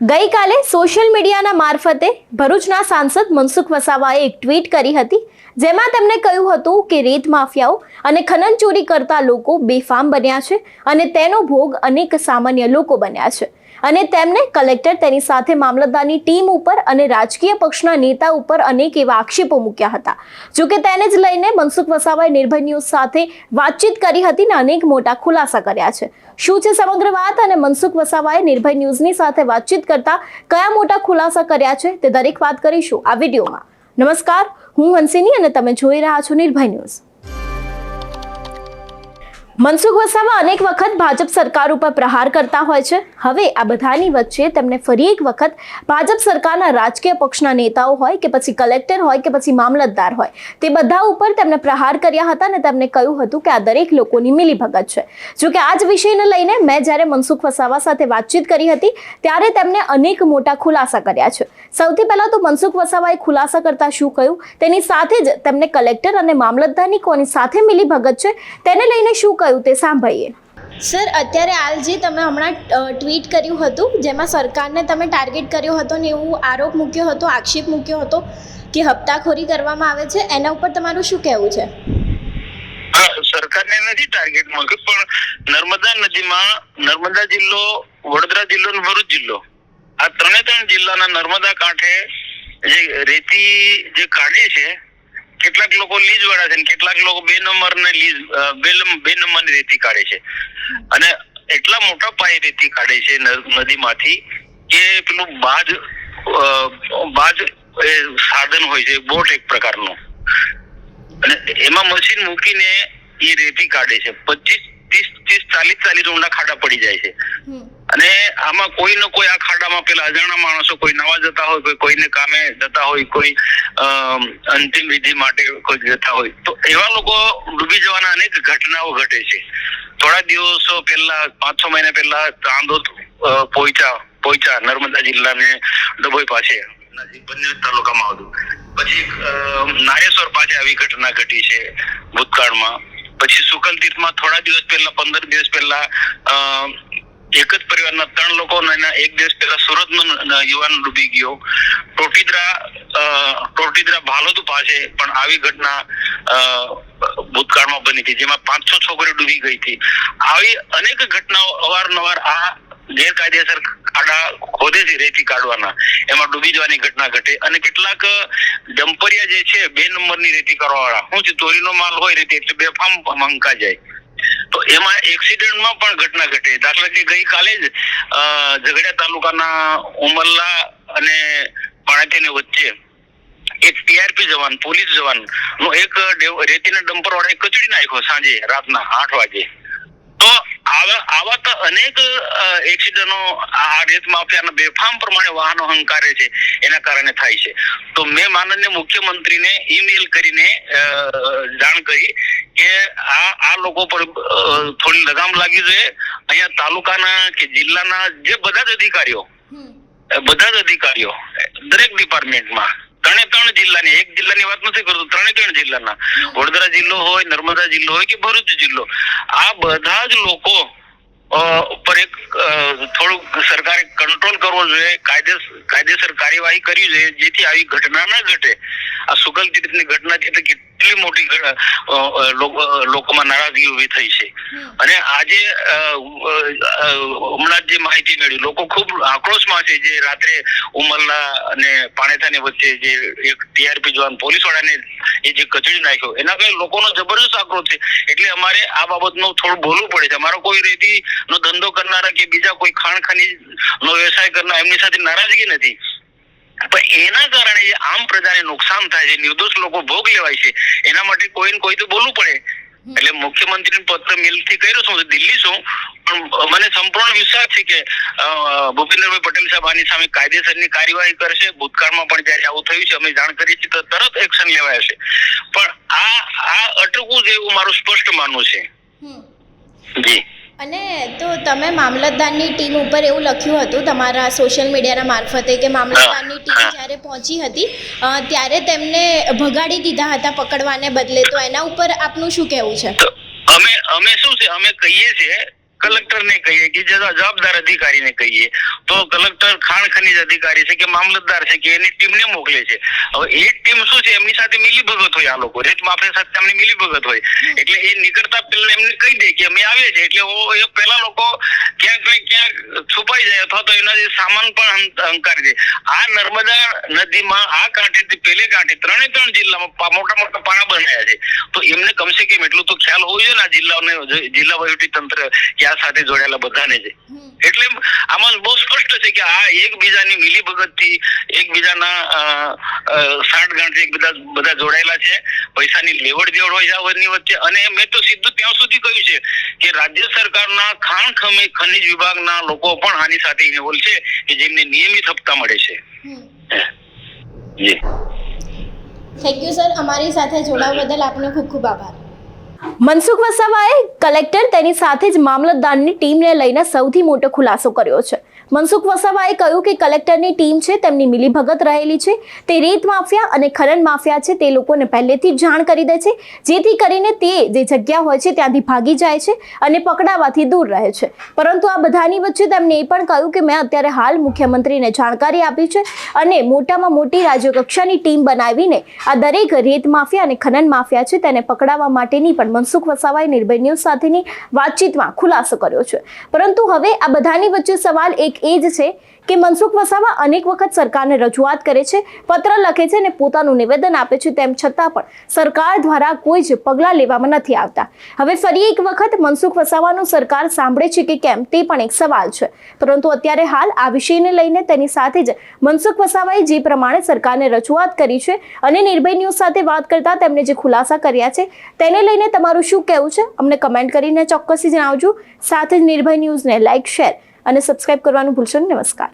ગઈકાલે સોશિયલ મીડિયાના મારફતે ભરૂચના સાંસદ મનસુખ વસાવાએ એક ટ્વીટ કરી હતી, જેમાં તેમણે કહ્યું હતું કે રેત માફિયાઓ અને ખનન ચોરી કરતા લોકો બેફામ બન્યા છે અને તેનો ભોગ અનેક સામાન્ય લોકો બન્યા છે. અને તેમને કલેક્ટર તેની સાથે મામલતદારની ટીમ ઉપર અને રાજકીય પક્ષના નેતા ઉપર અનેક એવા આક્ષેપો મૂક્યા હતા. જોકે તેને જ લઈને મનસુખ વસાવાએ નિર્ભય ન્યૂઝ સાથે વાતચીત કરી હતી અને અનેક મોટા ખુલાસા કર્યા છે. શું છે સમગ્ર વાત? અને મનસુખ વસાવાએ નિર્ભય ન્યૂઝની સાથે વાતચીત કરતા કયા મોટા ખુલાસા કર્યા છે તે દરેક વાત કરીશું આ વિડીયોમાં. નમસ્કાર, હું હંસિની અને તમે જોઈ રહ્યા છો નિર્ભય ન્યૂઝ. મનસુખ વસાવા અનેક વખત ભાજપ સરકાર ઉપર પ્રહાર કરતા હોય છે. હવે આ બધાની વચ્ચે તેમને ફરી એક વખત ભાજપ સરકારના રાજકીય પક્ષના નેતાઓ હોય કે પછી કલેક્ટર હોય કે પછી મામલતદાર હોય, તે બધા ઉપર તેમને પ્રહાર કર્યા હતા અને તેમને કહ્યું હતું કે આ દરેક લોકોની મિલીભગત છે. જો કે આ જ વિષયને લઈને મેં જ્યારે મનસુખ વસાવા સાથે વાતચીત કરી હતી, ત્યારે તેમણે અનેક મોટા ખુલાસા કર્યા છે. સૌથી પહેલાં તો મનસુખ વસાવાએ ખુલાસા કરતાં શું કહ્યું? તેની સાથે જ તેમને કલેક્ટર અને મામલતદારની કોની સાથે મિલીભગત છે? તેને લઈને શું કહ્યું તે સાંભળીએ. સર અત્યારે હાલ જે તમે હમણાં ટ્વીટ કર્યું હતું જેમાં સરકારને તમે ટાર્ગેટ કર્યો હતો ને એવું આરોપ મૂક્યો હતો આક્ષેપ મૂક્યો હતો કે હપ્તાખોરી કરવામાં આવે છે એના ઉપર તમારું શું કહેવું છે? હા સરકારને નથી ટાર્ગેટ મૂક્યું પણ નર્મદા નદીમાં નર્મદા જિલ્લો વડોદરા જિલ્લો અને ભરૂચ જિલ્લો આ ત્રણે ત્રણ જિલ્લાના નર્મદા કાંઠે જે રેતી જે કાઢે છે કેટલાક લોકો લીઝ વાળા છે ને કેટલાક લોકો બે નંબર ને લીઝ બે નંબર બે નંબરની રેતી કાઢે છે. અને એટલા મોટા પાયે રેતી કાઢે છે ન- નદીમાંથી કે પેલું બાજ બાજ એ સાધન હોય છે, બોટ એક પ્રકારનું. અને એમાં મશીન મૂકીને એ રેતી કાઢે છે. પચીસ, ત્રીસ ત્રીસ, ચાલીસ ચાલીસ ઊંડા ખાડા પડી જાય છે. અને આમાં કોઈ ને કોઈ આ ખાડામાં પેલા અજાણા માણસો કોઈ નવા જતા હોય કોઈ કોઈને કામે જતા હોય કોઈ અંતિમ વિધિ માટે કોઈ જતા હોય. તો એવા લોકો ડૂબી જવાના અનેક ઘટનાઓ ઘટે છે. થોડા દિવસો પહેલા પાંચ છ મહિના પહેલા ચાંદોદ અ, પોઈચા પોઈચા નર્મદા જિલ્લાને ડભોઈ પાસે નજીક બંને તાલુકામાં આવતું. પછી નારેશ્વર પાસે આવી ઘટના ઘટી છે ભૂતકાળમાં. પછી સુકલ તીર્થમાં થોડા દિવસ પહેલા પંદર દિવસ પહેલા એક જ પરિવારના ત્રણ લોકો એક દિવસ પહેલા સુરતનો યુવાન ડૂબી ગયો. ટોટીદ્રા ટોટીદ્રા ભાલોદ પાસે પણ આવી ઘટના ભૂતકાળમાં બની હતી, જેમાં પાંચસો છોકરીઓ ડૂબી ગઈ હતી. આવી અનેક ઘટનાઓ અવારનવાર આ ગેરકાયદેસર ખાડા ખોદે છે રેતી કાઢવાના, એમાં ડૂબી જવાની ઘટના ઘટે અને કેટલાક ડમ્પરિયા જે છે, બે નંબરની રેતી કરવા વાળા શું છે ચોરીનો માલ હોય રેતી, એટલે બેફામ મંકા જાય. તો એમાં એક્સિડન્ટમાં પણ ઘટના ઘટે. દાખલા કે ગઈકાલે જ ઝઘડિયા તાલુકાના ઉમરલા અને પાણાથીની વચ્ચે એક ટીઆરપી જવાન, પોલીસ જવાન નો એક રેતીના ડમ્પર વાળા કચડી નાખ્યો સાંજે, રાતના આઠ વાગે. આવા આવા તો અનેક એક્સિડન્ટો આ રેત માફિયાના બેફામ પ્રમાણે વાહનો હંકારે છે. એના કારણે થાય છે. તો મેં માનનીય મુખ્યમંત્રીને ઈમેલ કરીને જાણ કરી કે આ આ લોકો પર થોડી લગામ લાગી જોઈએ અહીંયા તાલુકાના કે જિલ્લાના જે બધા જ અધિકારીઓ બધા જ અધિકારીઓ દરેક ડિપાર્ટમેન્ટમાં ત્રણે ત્રણ જિલ્લાની, એક જિલ્લાની વાત નથી કરતો, ત્રણે ત્રણ જિલ્લાના. વડોદરા જિલ્લો હોય, નર્મદા જિલ્લો હોય કે ભરૂચ જિલ્લો. આ બધા જ લોકો ઉપર એક થોડુંક સરકારે કંટ્રોલ કરવો જોઈએ, કાયદેસ, કાયદેસર કાર્યવાહી કરવી જોઈએ, જેથી આવી ઘટના ન ઘટે. આ સુગલ તીર્થની ઘટનાથી તો કેટલી મોટી લોકોમાં નારાજગી ઊભી થઈ છે. અને આજે હમણાં જ માહિતી મળી લોકો ખૂબ આક્રોશમાં છે જે રાત્રે ઉમરલા અને પાણેથાની વચ્ચે જે એક ટીઆરપી જવાન પોલીસ વાળાને એ જે કચડી નાખ્યો એના કઈ લોકોનો જબરજસ્ત આક્રોશ છે. એટલે અમારે આ બાબતનું થોડું બોલવું પડે છે. અમારો કોઈ રેતી નો ધંધો કરનારા કે બીજા કોઈ ખાણ ખનીજ નો વ્યવસાય કરનાર એમની સાથે નારાજગી નથી. પણ એના કારણે જે આમ પ્રજાને નુકસાન થાય છે નિર્દોષ લોકો ભોગ લેવાય છે એના માટે કોઈ ને કોઈ તો બોલવું પડે. એટલે મુખ્યમંત્રી પત્ર મેલથી કર્યો છું દિલ્હી છું પણ મને સંપૂર્ણ વિશ્વાસ છે કે ભૂપેન્દ્રભાઈ પટેલ સાહેબ આની સામે કાયદેસરની કાર્યવાહી કરશે. ભૂતકાળમાં પણ જયારે આવું થયું છે અમે જાણ કરી છે તો તરત એક્શન લેવાય છે. પણ આ આ અટકવું જેવું મારું સ્પષ્ટ માનવું છે. જી. અને તો તમે મામલતદારની ટીમ ઉપર એવું લખ્યું હતું તમારા સોશિયલ મીડિયાના મારફતે કે મામલતદારની ટીમ જ્યારે પહોંચી હતી ત્યારે તેમને ભગાડી દીધા હતા પકડવાને બદલે. તો એના ઉપર આપનું શું કહેવું છે? અમે અમે શું છે? અમે કહીએ છીએ કલેક્ટરને કહીએ કે જે જવાબદાર અધિકારીને કહીએ. તો કલેક્ટર ખાણ ખનીજ અધિકારી છે કે મામલતદાર છે કે એની ટીમને મોકલે છે. હવે એ ટીમ શું છે? એમની સાથે મિલીભગત હોય આ લોકો. રેત માફી સાથે એમની મિલીભગત હોય. એટલે એ નીકળતા પહેલા એમને કહી દે કે અમે આવીએ છીએ. એટલે એ પેલા લોકો ક્યાંક ને ક્યાંક છુપાઈ જાય અથવા તો એના જે સામાન પણ હંકારી દે. આ નર્મદા નદીમાં આ કાંઠેથી પેલે કાંઠે ત્રણે ત્રણ જિલ્લામાં મોટા મોટા પાણા બનાવ્યા છે. તો એમને કમસે કમ એટલું તો ખ્યાલ હોવો જોઈએ ને આ જિલ્લાને જિલ્લા વહીવટી તંત્ર કે આ સાથે જોડાયેલા બધાને છે. એટલે આમાં બહુ સ્પષ્ટ છે કે આ એકબીજાની મિલીભગતથી એકબીજાના સાંઠગાંઠથી એકબીજા બધા જોડાયેલા છે. પૈસાની લેવડ દેવડ હોય બંને વચ્ચે. અને મેં તો સીધું ત્યાં સુધી કહ્યું છે કે રાજ્ય સરકારના ખાણ ખનિજ વિભાગના લોકો પણ આની સાથે ઇન્વોલ્વ છે કે જેમને નિયમિત હપ્તા મળે છે. જી. થેન્ક યુ સર અમારી સાથે જોડાવા બદલ આપનો ખૂબ ખૂબ આભાર. મનસુખ વસાવાએ કલેક્ટર તેની સાથે જ મામલતદારની ટીમને લઈને સૌથી મોટો ખુલાસો કર્યો છે. મનસુખ વસાવાએ કહ્યું કે કલેક્ટરની ટીમ છે, તેમની મિલીભગત રહેલી છે, તે રેત માફિયા અને ખનન માફિયા છે, તે લોકોને પહેલેથી જાણ કરી દે છે, જેથી કરીને તે જે જગ્યા હોય છે, ત્યાંથી ભાગી જાય છે અને પકડાવાથી દૂર રહે છે. પરંતુ આ બધાની વચ્ચે તેમણે એ પણ કહ્યું કે મેં અત્યારે હાલ મુખ્યમંત્રીને જાણકારી આપી છે અને મોટામાં મોટી રાજ્ય કક્ષાની ટીમ બનાવીને આ દરેક રેત માફિયા અને ખનન માફિયા છે, તેને પકડાવવા માટેની પણ મનસુખ વસાવાએ નિર્ભય ન્યૂઝ સાથેની વાતચીતમાં ખુલાસો કર્યો છે. પરંતુ હવે આ બધાની વચ્ચે સવાલ એક એ જ છે કે મનસુખ વસાવા અનેક વખત સરકારને રજૂઆત કરે છે, પત્ર લખે છે અને પોતાનું નિવેદન આપે છે તેમ છતાં પણ સરકાર દ્વારા કોઈ જ પગલાં લેવામાં નથી આવતા. હવે ફરી એક વખત મનસુખ વસાવાનું સરકાર સાંભળે છે કે કેમ તે પણ એક સવાલ છે. પરંતુ અત્યારે હાલ આ વિષયને લઈને તેની સાથે જ મનસુખ વસાવાએ જે પ્રમાણે સરકારને રજૂઆત કરી છે અને નિર્ભય ન્યૂઝ સાથે વાત કરતા તેમણે જે ખુલાસા કર્યા છે તેને લઈને તમારું શું કહેવું છે? અમને કમેન્ટ કરીને ચોક્કસથી જણાવજો. સાથે જ નિર્ભય ન્યૂઝને લાઇક શેર અને સબસ્ક્રાઇબ કરવાનું ભૂલશો નમસ્કાર.